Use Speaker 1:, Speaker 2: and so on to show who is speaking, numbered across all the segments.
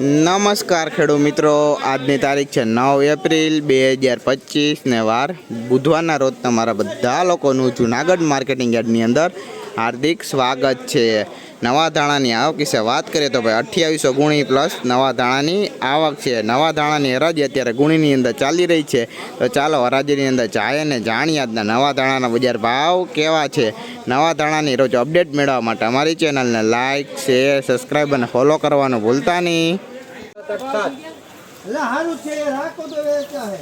Speaker 1: નમસ્કાર ખેડૂત મિત્રો. આજની તારીખ છે નવ એપ્રિલ બે હજાર પચીસ ને વાર બુધવારના રોજ તમારા બધા લોકોનું જુનાગઢ માર્કેટિંગ યાર્ડની અંદર હાર્દિક સ્વાગત છે. નવા ધાણાની આવક વિશે વાત કરીએ તો ભાઈ અઠ્યાવીસો ગુણી પ્લસ નવા ધાણાની આવક છે. નવા ધાણાની હરાજી અત્યારે ગુણીની અંદર ચાલી રહી છે. તો ચાલો હરાજીની અંદર જાય અને જાણીએ આજના નવા ધાણાના બજાર ભાવ કેવા છે. નવા ધાણાની રોજ અપડેટ મેળવવા માટે અમારી ચેનલને લાઇક શેર સબસ્ક્રાઈબ અને ફોલો કરવાનું ભૂલતા નહીં.
Speaker 2: એટલે હારું છે રાખો તો વેચા હે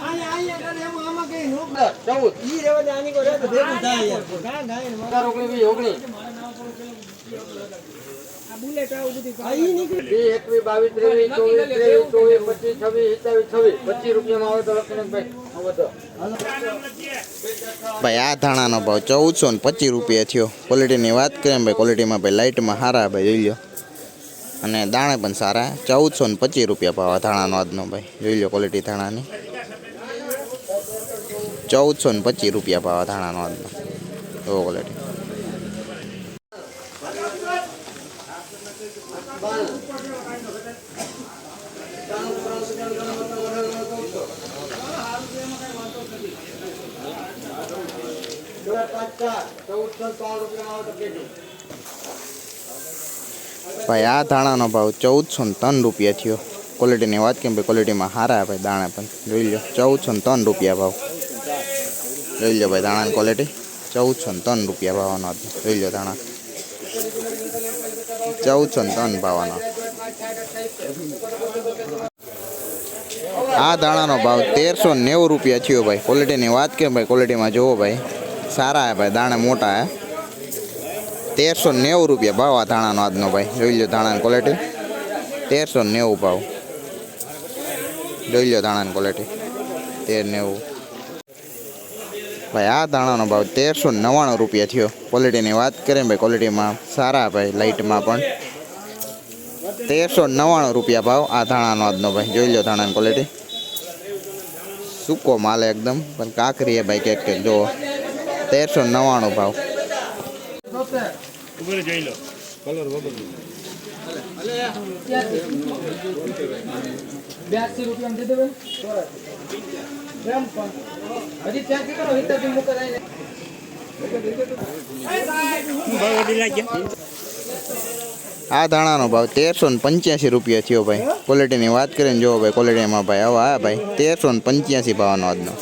Speaker 2: આયા આયા કરે એમાં આમાં કઈ નો
Speaker 3: ચૌદ.
Speaker 2: ઈ રેવા દે આની કો તો ભેગું થાય યાર ના ના એમાં
Speaker 3: અઢાર ઓગણીસ વીસ ઓગણીસ
Speaker 2: આ ઈ નીકળી
Speaker 3: વીસ એકવીસ બાવીસ ત્રેવીસ ચોવીસ ત્રેવીસ ચોવીસ પચીસ છવ્વીસ સત્તાવીસ છવ્વીસ. પચીસ રૂપિયામાં આવે તો લક્ષ્મણભાઈ
Speaker 1: ભાઈ આ ધાણાનો ભાવ ચૌદસો ને પચીસ રૂપિયા થયો. ક્વોલિટીની વાત કરીએ ભાઈ ક્વોલિટીમાં ભાઈ લાઇટમાં સારા ભાઈ જોઈ લો અને દાણે પણ સારા. ચૌદસો ને પચીસ રૂપિયા ભાવ ધાણાનો આજનો ભાઈ. જોઈ લો ક્વોલિટી ધાણાની. ચૌદસો ને પચીસ રૂપિયા ભાવ ધાણાનો આજનો. એવો ક્વોલિટી
Speaker 3: ચૌદસો ત્રણ રૂપિયામાં આવે તો
Speaker 1: ભાઈ, આ ધાણાનો ભાવ ચૌદસો ને ત્રણ રૂપિયા થયો. ક્વોલિટીની વાત કેમ ભાઈ ક્વોલિટીમાં સારા ભાઈ દાણા પણ. જોઈ લો ચૌદસો ને ત્રણ રૂપિયા ભાવ. જોઈ લો ભાઈ દાણાની ક્વોલિટી ચૌદસો ને ત્રણ રૂપિયા ભાવનો હતો. જોઈ લો દાણા. ચૌદસો ને ત્રણ ભાવનો. આ દાણાનો ભાવ તેરસો ને નેવું રૂપિયા થયો ભાઈ. ક્વોલિટીની વાત કેમ ભાઈ ક્વોલિટીમાં જુઓ ભાઈ. સારા હે ભાઈ, દાણા મોટા હે તેરસો નેવું રૂપિયા ભાવ આ ધાણાનો આજનો ભાઈ. જોઈ લો ધાણાની ક્વોલિટી તેરસો નેવું ભાવ. જોઈ લો ધાણાની ક્વોલિટી તેર નેવું. ભાઈ, આ ધાણાનો ભાવ તેરસો નવ્વાણું રૂપિયા થયો. ક્વોલિટીની વાત કરીએ ભાઈ ક્વોલિટીમાં સારા ભાઈ લાઇટમાં પણ. તેરસો નવ્વાણું રૂપિયા ભાવ આ ધાણાનો આજનો ભાઈ. જોઈ લો ધાણાની ક્વોલિટી સૂકો માલ એકદમ. પણ કાકરી ભાઈ કેક કેક જુઓ. તેરસો નવ્વાણું ભાવ.
Speaker 2: બ્યાસી રૂપિયા દે દેવે કેમ પણ હજી ત્યાંથી કરો હિતાથી મુકરાય ને
Speaker 1: આ ધાણાનો ભાવ તેરસો ને પંચ્યાસી રૂપિયા થયો ભાઈ. ક્વોલિટીની વાત કરીને જુઓ ભાઈ ક્વોલિટીમાં ભાઈ હવે આ ભાઈ. તેરસો ને પંચ્યાસી ભાવનો આજનો.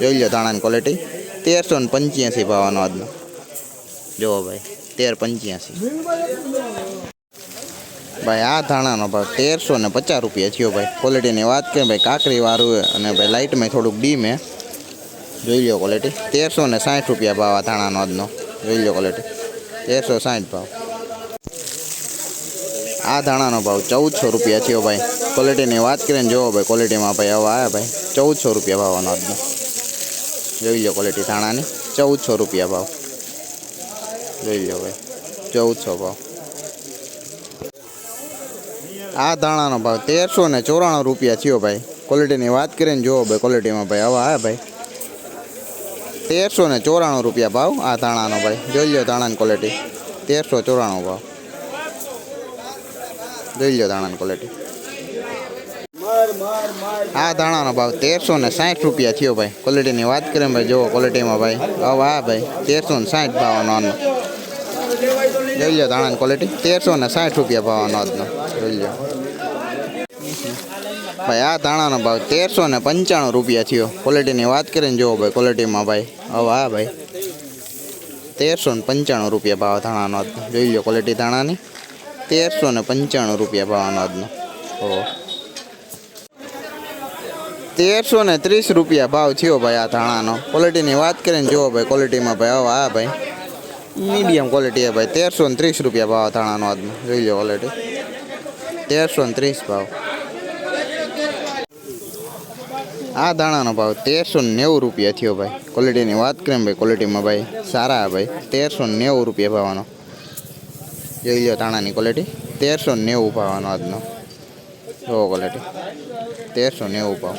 Speaker 1: જોઈ લો ધાણાની ક્વોલિટી તેરસો ને પંચ્યાસી ભાવનો આજનો. જુઓ ભાઈ. તેર પંચ્યાસી. ભાઈ, આ ધાણાનો ભાવ તેરસો ને પચાસ રૂપિયા થયો ભાઈ. ક્વોલિટીની વાત કરીએ, ભાઈ કાકરીવાળું અને ભાઈ લાઇટમાં થોડુંક ડીમ જોઈ લો ક્વોલિટી તેરસો ને સાઠ રૂપિયા ભાવ આ ધાણાનો આજનો. જોઈ લો ક્વોલિટી તેરસો સાઠ ભાવ. આ ધાણાનો ભાવ ચૌદસો રૂપિયા થયો ભાઈ. ક્વોલિટીની વાત કરીને જોવો ભાઈ ક્વોલિટીમાં ભાઈ હવે આવ્યા ભાઈ. ચૌદસો રૂપિયા ભાવનો આજનો. જોઈ લો ક્વોલિટી ધાણાની. ચૌદસો રૂપિયા ભાવ. જોઈ લો ભાઈ ચૌદસો ભાવ. આ ધાણાનો ભાવ તેરસો ને ચોરાણું રૂપિયા થયો ભાઈ. ક્વોલિટીની વાત કરીને જુઓ ભાઈ ક્વોલિટીમાં ભાઈ હવે આવ્યા ભાઈ. તેરસો ને ચોરાણું રૂપિયા ભાવ આ ધાણાનો ભાઈ. જોઈ લો ધાણાની ક્વોલિટી તેરસો ચોરાણું ભાવ. જોઈ લો ધાણાની ક્વોલિટી આ ધાણાનો ભાવ તેરસો ને સાઠ રૂપિયા થયો ભાઈ. ક્વોલિટીની વાત કરીએ ભાઈ, જુઓ ક્વોલિટીમાં ભાઈ. હવે આ ભાઈ, તેરસો ને સાઠ ભાવનો આનો. જોઈ લો ધાણાની ક્વોલિટી તેરસો ને સાઠ રૂપિયા ભાવનો આજનો જોઈ લો. ભાઈ, આ ધાણાનો ભાવ તેરસો ને પંચાણું રૂપિયા થયો. ક્વોલિટીની વાત કરીને જુઓ ભાઈ ક્વોલિટીમાં ભાઈ. હવે આ ભાઈ. તેરસો ને પંચાણું રૂપિયા ભાવ ધાણાનો આજનો જોઈ લો ક્વોલિટી ધાણાની તેરસો ને પંચાણું રૂપિયા ભાવનો આજનો ઓ તેરસો ને ત્રીસ રૂપિયા ભાવ થયો ભાઈ આ ધાણાનો. ક્વોલિટીની વાત કરીને જુઓ ભાઈ ક્વોલિટીમાં ભાઈ હવે આ ભાઈ. મીડિયમ ક્વોલિટી હે ભાઈ, તેરસો ને ત્રીસ રૂપિયા ભાવ ધાણાનો આજનો. જોઈ લો ક્વોલિટી તેરસો ને ત્રીસ ભાવ. આ દાણાનો ભાવ તેરસો નેવું રૂપિયા થયો ભાઈ. ક્વોલિટીની વાત કરીએ ભાઈ ક્વોલિટીમાં ભાઈ સારા ભાઈ. તેરસો નેવું રૂપિયા ભાવનો. જોઈ લો દાણાની ક્વોલિટી તેરસો નેવું ભાવનો આજનો. જો ક્વોલિટી તેરસો નેવું ભાવ.